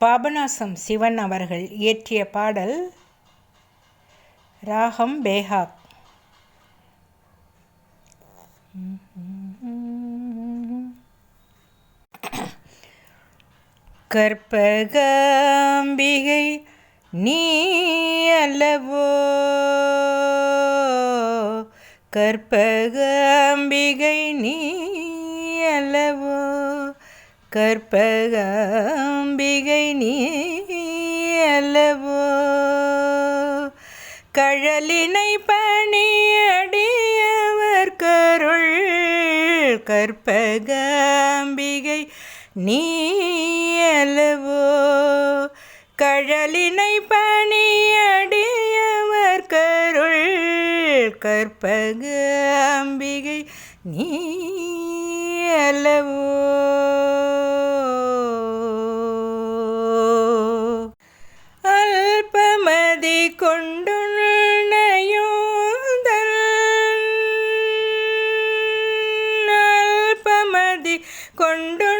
பாபநாசம் சிவன் அவர்கள் இயற்றிய பாடல் ராகம் பேஹாக் கற்பகாம்பிகை நீ அல்லவோ கற்பகாம்பிகை நீ அல்லவோ கற்பகாம்பிகை நீ அல்லவோ? கழலினை பணியடியவர் கருள் கற்பகாம்பிகை நீ அல்லவோ? கழலினை பணியடியவர் கருள் கற்பகாம்பிகை நீ அல்லவோ? கொண்டுணையோதல் அல்பமதி கொண்டுணையோதல்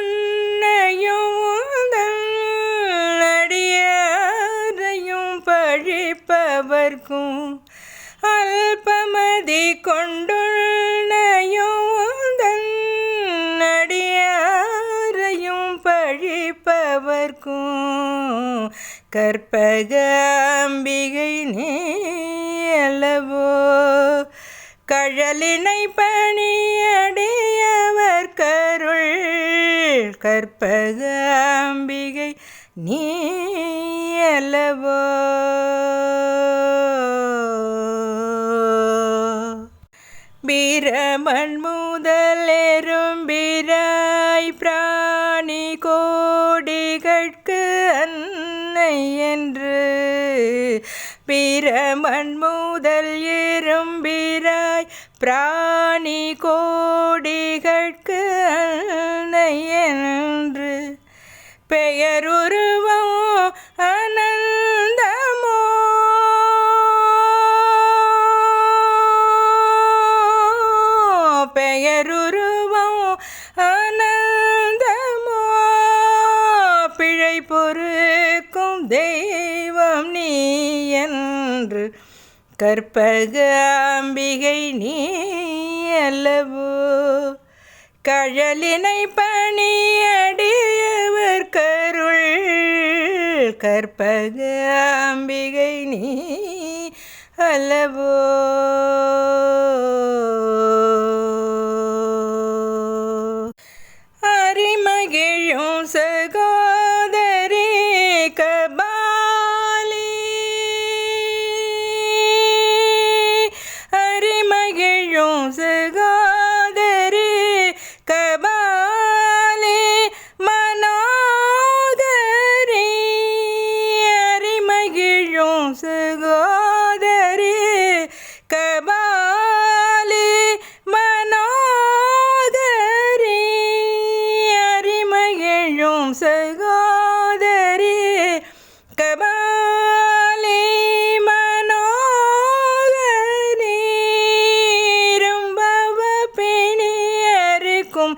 அடியாரையும் பழிப்பவர்க்கும் அல்பமதி கொண்டுணையோதல் அடியாரையும் பழிப்பவர்க்கும் கற்பகாம்பிகை நீலவோ கழலினை பணியடையவர் கருள் கற்பகாம்பிகை நீலவோ பிரமன் முதலெரும்பிராய் பிரமன் முதல் எறும்பிராய் பிராணி கோடிகட்கு அன்னை என்று பெயருருவம் அனந்தமோ. பெயருருவம் கற்பகாம்பிகை நீ அல்லவோ? கழலினை பணியடியவர் கருள். கற்பகாம்பிகை நீ அல்லவோ? பிணியருக்கும்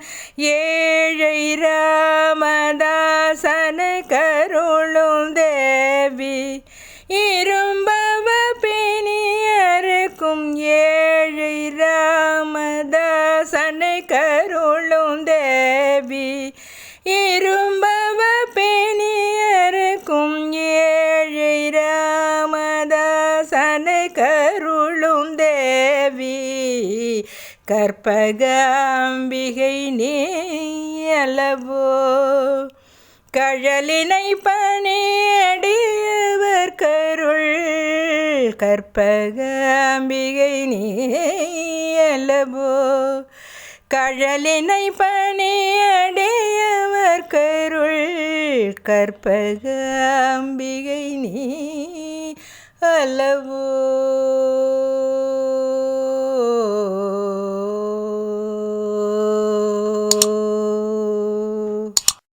கற்பகாம்பிகை நீ கழலினை பணியடியவர் கருள். கற்பகாம்பிகை நீ கழலினை பணியடையவர் கருள். கற்பகாம்பிகை நீ அளவோ